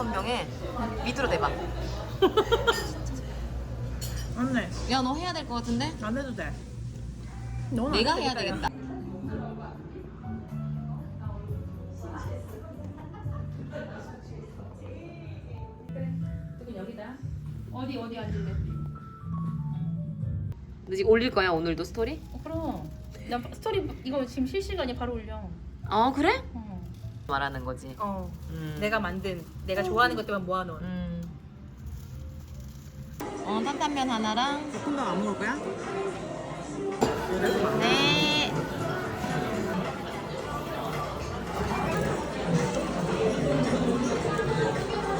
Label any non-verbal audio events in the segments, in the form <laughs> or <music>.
천명에 밑으로 대봐. 맞네. 야너 해야 될 것 같은데? 안 해도 돼. 너는 내가 안 해야 되겠다. 어디 어디 앉을래? 너 지금 올릴 거야 오늘도 스토리? 어, 그럼 나 스토리 이거 지금 실시간에 바로 올려. 어 그래? 어. 말하는 거지. 어. 음. 내가 만든 내가 좋아하는 것들만 모아놓은. 음. 어担担면 하나랑. 볶음밥 안 먹을 거야? 네.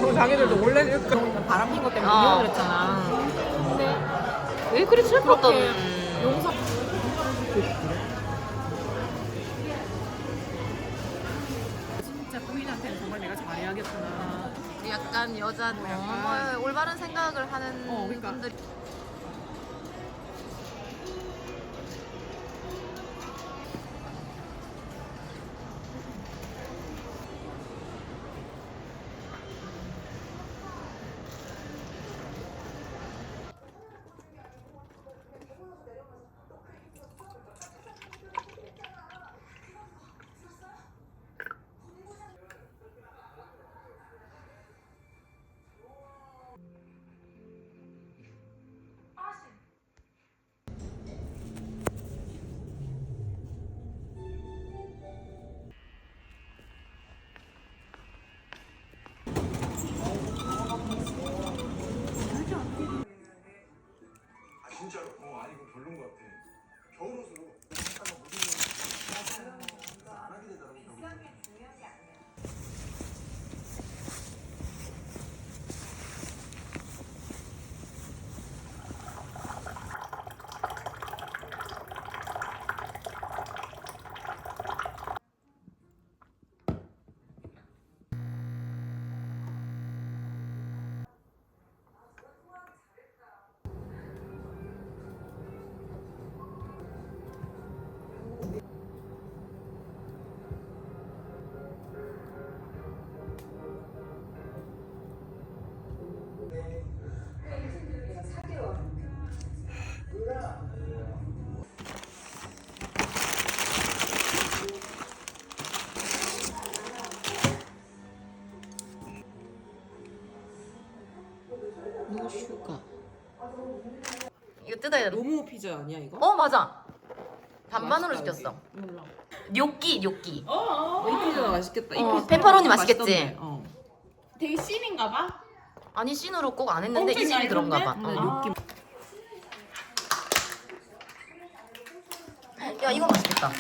뭐 자기들도 원래 이렇게 바람 핀것 때문에 어. 미워 그랬잖아. 왜 그리 슬펐던? 그렇게 용서. 잘해야겠구나. 약간 여자 너무 올바른 생각을 하는 어, 그러니까. 분들. 아 뜯어야 돼. 노무 피자 아니야 이거? 어 맞아. 반반으로 맛있다, 시켰어. 몰라. 뇨끼 뇨끼. 이 피자가 맛있겠다. 이 어, 피자 페퍼로니. 맛있겠지? 어. 되게 씬인가 봐. 아니 씬으로 꼭 안 했는데 엄청 이 씬이 그런가 봐. 근데 어. 느낌 야 이거 맛있겠다.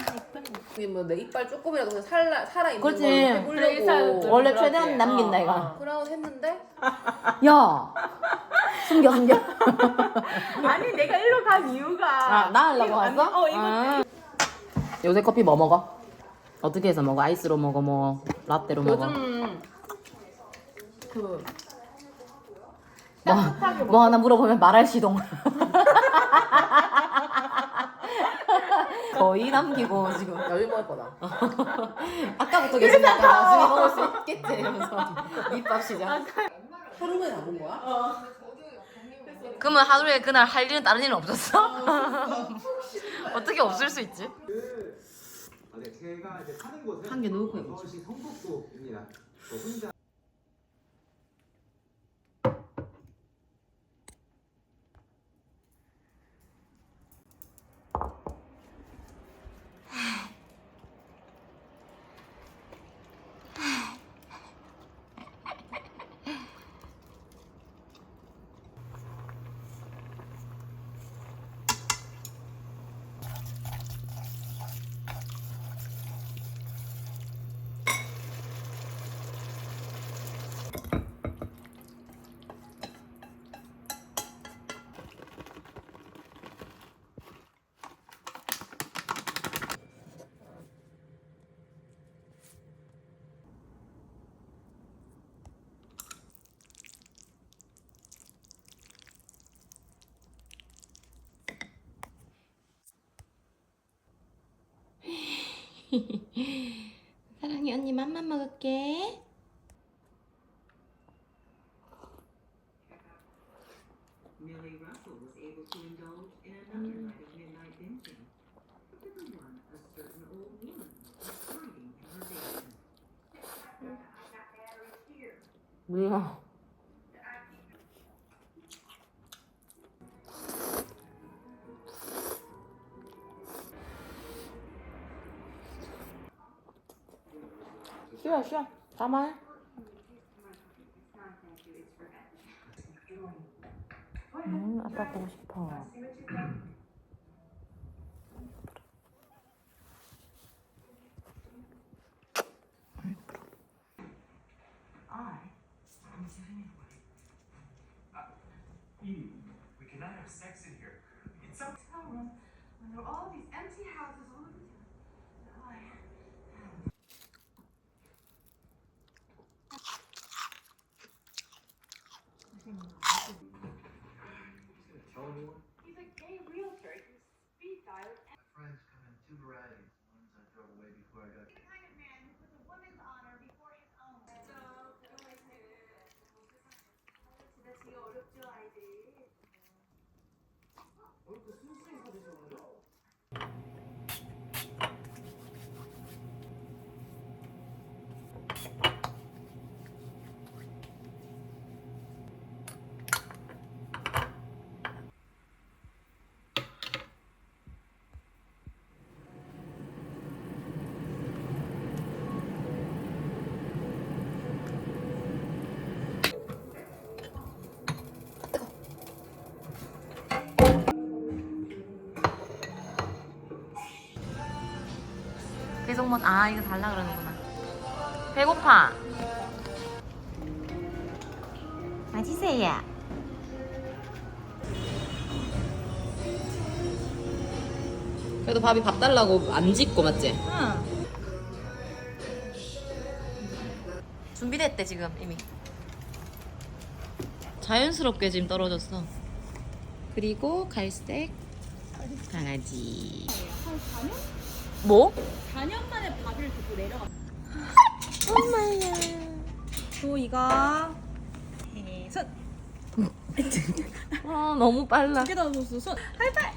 뭐내 이빨 조금이라도 그냥 살라 살아 있는 그렇지. 걸 그래, 해보려고 원래 최대한 남긴다 어, 이거. 어. 브라운 했는데 야 숨겨 숨겨. <laughs> 아니 내가 일로 간 이유가 아, 나 하려고 이거 아니- 왔어? 어 이거 아. 요새 커피 뭐 먹어? 어떻게 해서 먹어? 아이스로 먹어? 뭐 라떼로 먹어? 요즘 그 뭐, 뭐 하나 물어보면 말할 시동. 거의 남기고 지금. 여기 먹을 거다. <laughs> 아까부터 계속 약간 나중에 먹을 수 있겠지 이러면서 <laughs> 밑밥 시작. 하루 만에 다본 거야? 그러면 하루에 그날 할 일은 다른 일은 없었어? <laughs> 어떻게 없을 수 있지? 아, 네, 제가 이제 사는 곳은 한개 해보자. 서울시 성북구입니다. 저 혼자 <laughs> 사랑해 언니 맘만 먹을게. 몰라 쉬어 쉬어 가만. 음 아빠 보고 싶어. Edie, we cannot have sex in here. It's some When there are all these 계 속 뭐, 아, 이거 달라 그러는구나. 배고파. 맛있어요. 그래도 밥이 밥 달라고 안 짓고 맞지? 응. 준비됐대, 지금, 이미. 자연스럽게 지금 떨어졌어. 그리고 갈색 강아지. 한 4년? 뭐? 4년 만에 밥을 듣고 내려가. 엄마야. 조이가 손. 아, 너무 빨라. 두개 줬어. 손. 하이파이.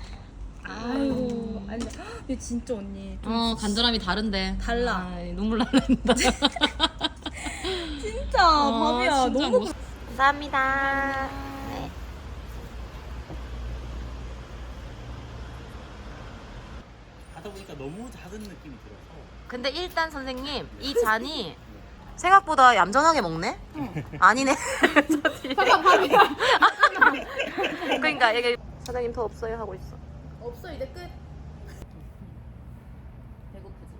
아이고. 아니, 근데 진짜 언니. 좀 어, 간절함이 다른데. 달라. 아, 눈물 날란다. <laughs> 진짜 어, 밥이야. 진짜 너무 못- 감사합니다. 네. 하다 보니까 너무 작은 느낌이 들어서 근데 일단 선생님, 이 잔이 생각보다 얌전하게 먹네? 아니네. <laughs> <laughs> 그러니까 이게 사장님 더 없어요 하고 있어. 없어 이제 끝. 배고프지.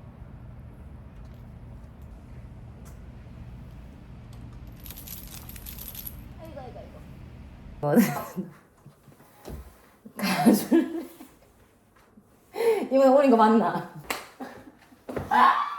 아이고 아이고 아이고. <laughs> 가줄래? 이번에 오린 거 맞나? <laughs>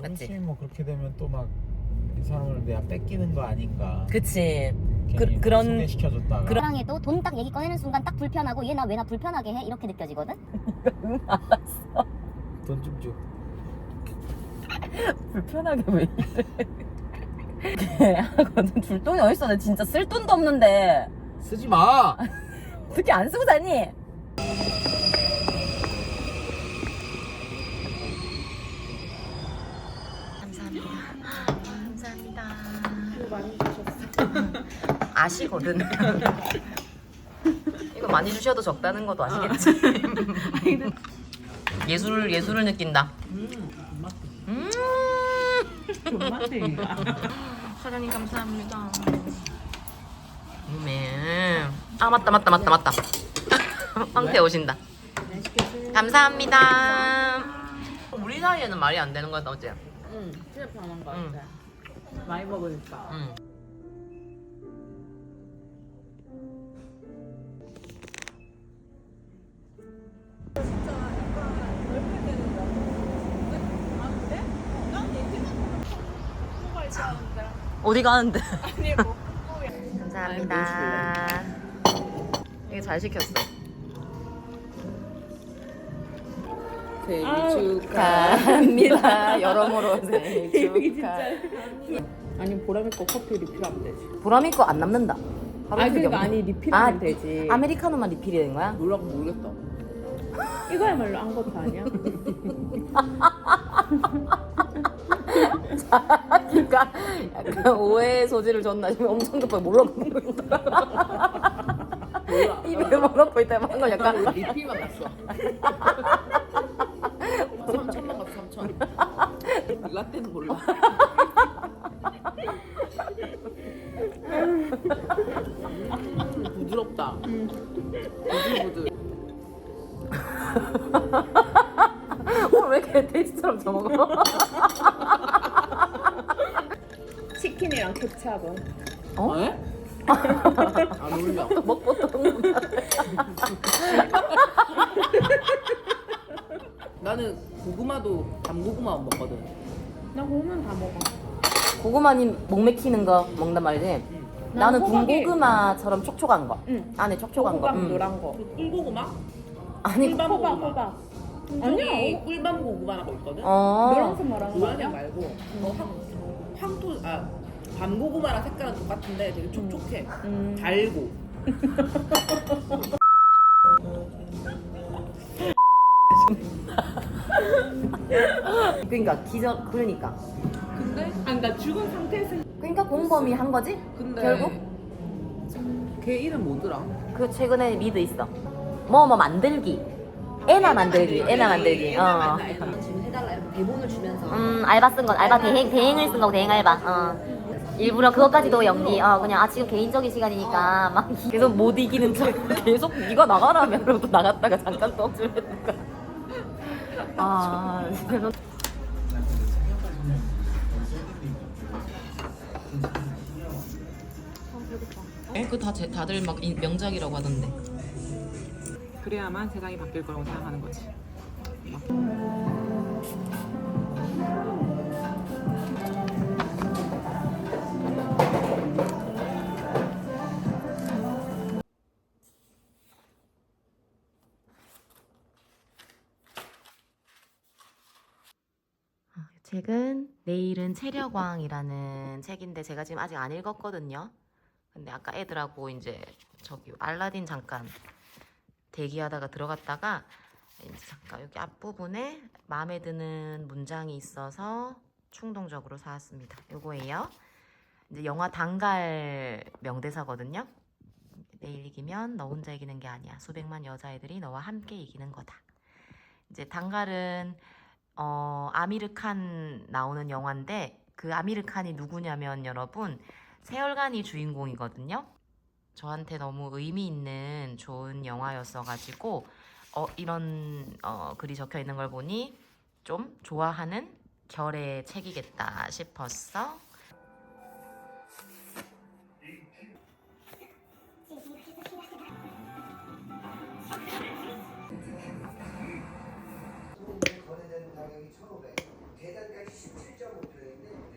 맞지? 혹시 뭐 그렇게 되면 또 막 이 사람을 내가 뺏기는 거 아닌가 그치. 괜히 그- 그런- 소개시켜줬다가 사랑해도 돈 딱 얘기 꺼내는 순간 딱 불편하고 얘 나 왜 나 불편하게 해 이렇게 느껴지거든. <laughs> 돈 좀 줘. <laughs> 불편하게 왜 이래? <laughs> 하거든. 줄 돈이 어딨어? 나 진짜 쓸 돈도 없는데. 쓰지 마. 어떻게 안 쓰고 다니? 아시거든. <laughs> 이거 또 많이 주셔도 적다는 것도 아시겠지? <laughs> 예술 예술을 느낀다. 음. 사장님 감사합니다. 네. 아 맞다 맞다 맞다 맞다. <laughs> 황태 오신다. 감사합니다. 우리 사이에는 말이 안 되는 거다 어째? 응, 진짜 편한 거 응. 같아. 많이 먹으니까. 응. 어디 가는데? 감사합니다. 이게 잘 시켰어. 생일 축하. 축하합니다. 여러모로 <laughs> 생일 축하. 아니 보람 있고 커피 리필 하면 되지. 보람 있고 안 남는다. 아니 그러니까 먹- 아니 리필하면 아, 되지. 아메리카노만 리필이 되는 거야? 몰라 모르겠다. 이거야말로 안 것도 아니야? <laughs> 그러니까 약간 오해의 소지를 줬나 싶으면 엄청 급하게 몰라. 입에 먹어볼 때만 한건 약간 리필만 났어. 3천만 갔어 3천. 라떼는 몰라. 구마는 다 먹어. 고구마님 목 맥히는 거 먹는단 말이지? 나는 호박이- 군고구마처럼 촉촉한 거. 응. 안에 촉촉한 거. 호박 음. 노란 거. 꿀고구마? 아니, 꿀밤 호박 고구마. 호박. 아니야. 아니야. 꿀밤 고구마라고 있거든. 어. 노란색 말하는 거 노란색 아니야? 말고 어, 황, 황토 아 밤고구마랑 색깔은 똑같은데 되게 촉촉해. 음. 달고. <laughs> <laughs> 그러니까 기절 그러니까. 근데 아니 그러니까 죽은 상태에서 그러니까 공범이 한 거지? 근데 결국? 걔 이름 뭐더라? 그 최근에 미드 있어. 뭐 뭐 만들기. 애나 만들기. 애나 만들기. 어. 지금 해달라 이렇게 대본을 주면서 음 알바 쓴 건 알바 대행 대행을 쓴 거고 대행 알바. 어. 일부러 그것까지도 연기. 어 그냥 아 지금 개인적인 시간이니까 막 <laughs> 계속 못 이기는 척 계속 네가 나가라면 그러고 또 나갔다가 잠깐 또 없으니까. 아 진짜. 그다 다들 막 명작이라고 하던데. 그래야만 세상이 바뀔 거라고 생각하는 거지. 책은 내일은 체력왕이라는 책인데 제가 지금 아직 안 읽었거든요. 근데 아까 애들하고 이제 저기 알라딘 잠깐 대기하다가 들어갔다가 이제 잠깐 여기 앞부분에 마음에 드는 문장이 있어서 충동적으로 사왔습니다. 요거예요. 이제 영화 단갈 명대사거든요. 내일 이기면 너 혼자 이기는 게 아니야. 수백만 여자애들이 너와 함께 이기는 거다. 이제 단갈은 어, 아미르 칸 나오는 영화인데 그 아미르 칸이 누구냐면 여러분 세월간이 주인공이거든요. 저한테 너무 의미 있는 좋은 영화였어가지고 어, 이런 어, 글이 적혀 있는 걸 보니 좀 좋아하는 결의 책이겠다 싶었어. 1,500, 계단까지 17.5평인데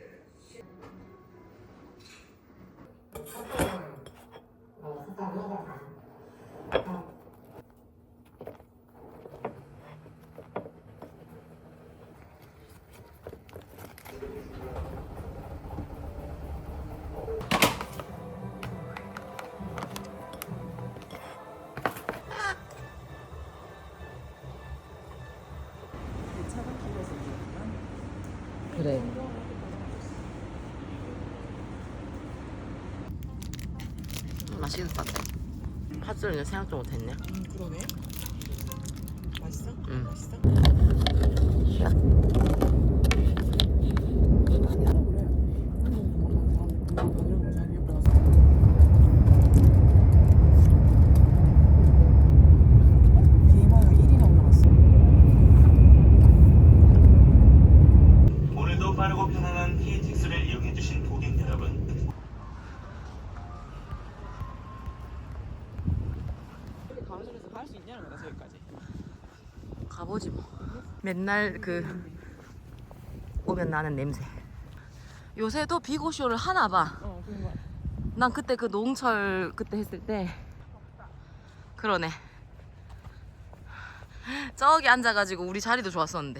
것 같아. 팥소리는 생각도 못했네. 음 그러네. 맛있어? 음. 맛있어? 오늘도 빠르고 편안한 KTX를 이용해주신 고객 여러분 가로수에서 갈 수 있냐는 거다 저기까지. 가보지 뭐. 맨날 그 오면 나는 냄새. 요새도 비고쇼를 하나 봐. 어 그런 거. 난 그때 그 노홍철 그때 했을 때 그러네. 저기 앉아가지고 우리 자리도 좋았었는데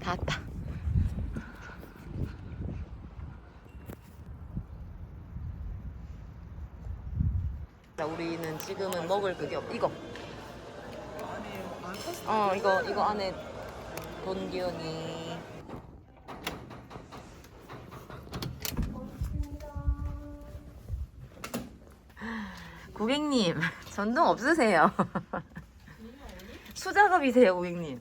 다 왔다. 자, 우리는 지금은 먹을 그게 없. 이거. 어 이거 이거 안에 돈기현이. 고객님 전동 없으세요? <laughs> 수작업이세요 고객님?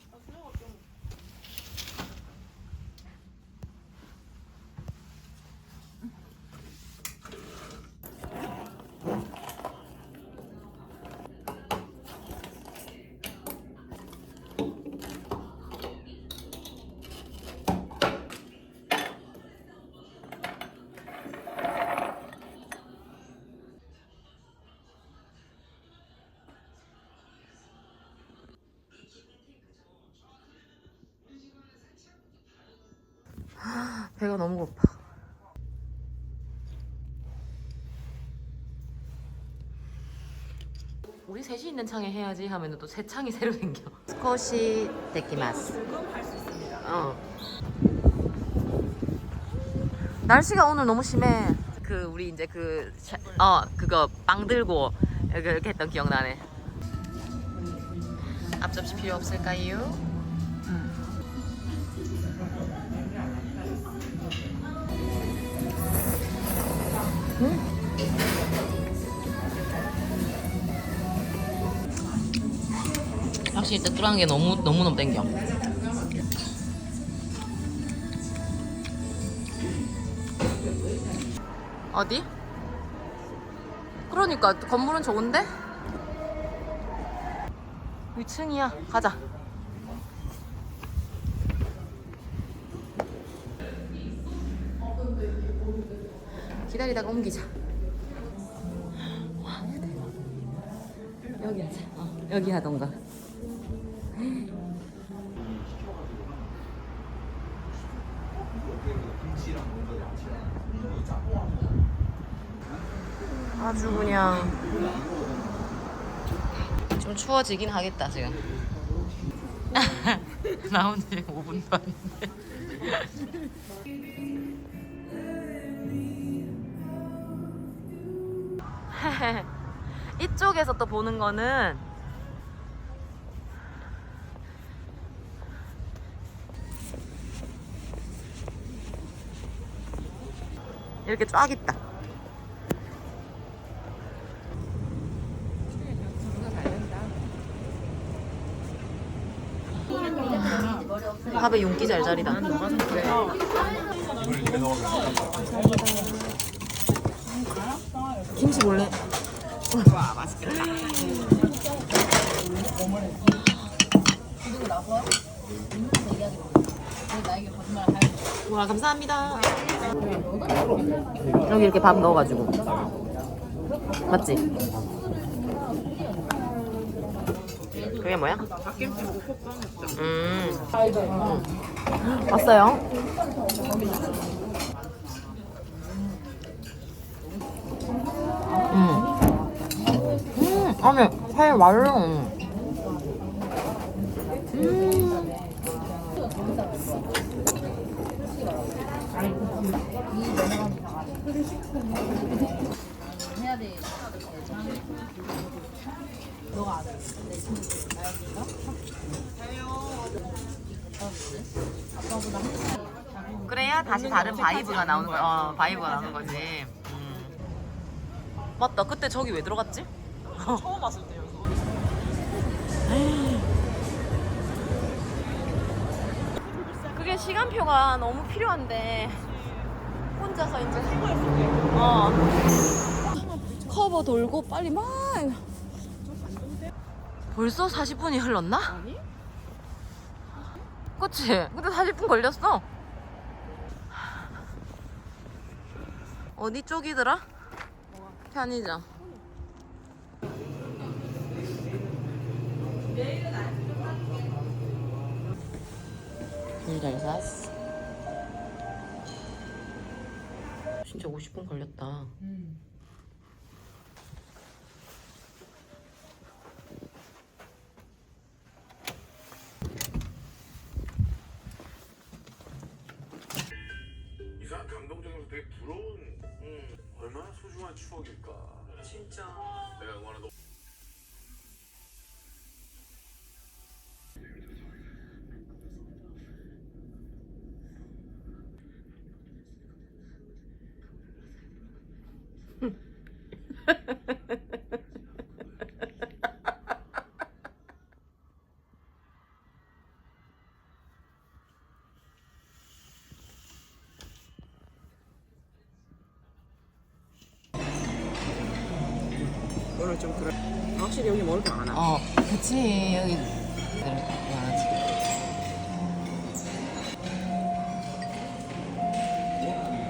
배가 너무 고파. 우리 셋이 있는 창에 해야지 하면 또 새 창이 새로 생겨. <laughs> 스코시 데키마스. 어. 날씨가 오늘 너무 심해. 그 우리 이제 그 어 그거 빵 들고 이렇게 이렇게 했던 기억 나네. 앞접시 필요 없을까요? 확실히 뜨뜻한 게 너무 너무 너무 땡겨. 어디? 그러니까 건물은 좋은데? 위층이야. 가자. 기다리다가 옮기자. 와. 여기 하자. 어, 여기 하던가. 그냥 좀 추워지긴 하겠다 지금. 나온 지 5분도 아닌데 이쪽에서 또 보는 거는 이렇게 쫙 있다 잘잘이다. 김치 몰래. 와 맛있겠다. 와 감사합니다. 여기 이렇게 밥 넣어가지고 맞지? 그게 뭐야? 닭김치 먹고 콧빵 먹자. 음. 음. 왔어요. 음. 음, 안에 살 말려. 그래야 다시 다른 바이브가 나오는 거야. 어, 바이브가 나오는 거지. 음. 맞다. 그때 저기 왜 들어갔지? 처음 왔을 때요. 그게 시간표가 너무 필요한데 혼자서 이제 어 커버 돌고 빨리 막 벌써 40분이 흘렀나? 아니. 그치? 근데 40분 걸렸어. 어디 쪽이더라? 편의점. 잘 샀어. 진짜 50분 걸렸다. 이 오늘 좀 그래. 확실히 여기 먹을 게 많아. 어, 그치. 여기 많아지.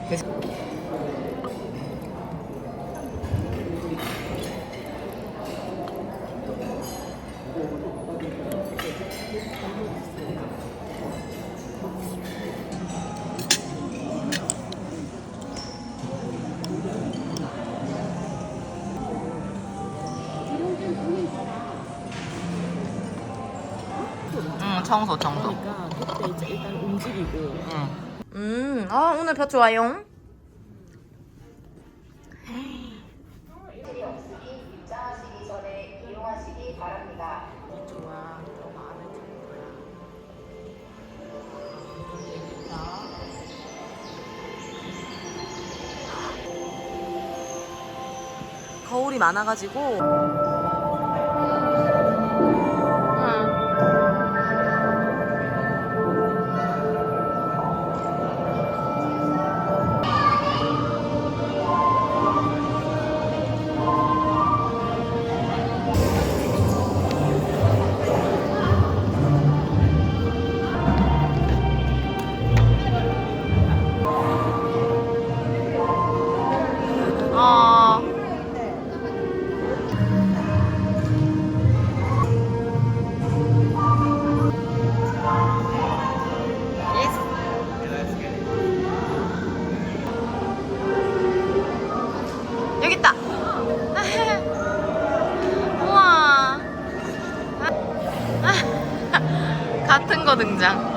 응, 좋아요. 거울이 많아가지고. 거 등장.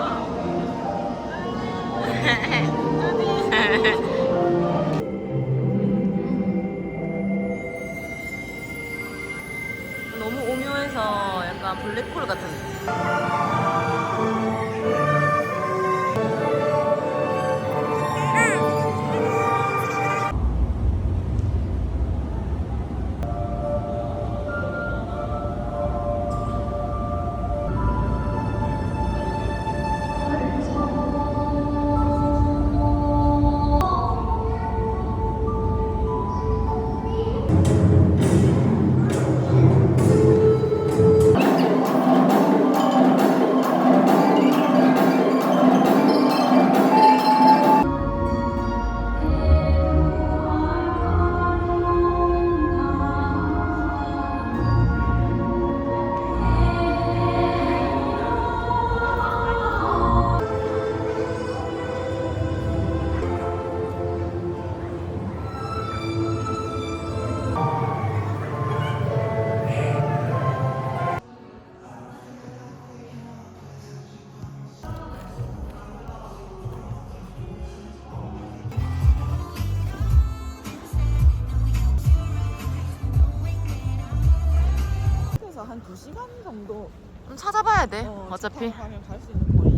2시간 정도 좀 찾아봐야 돼. 어, 어, 차피 차 타고 가면 갈 수 있는 거리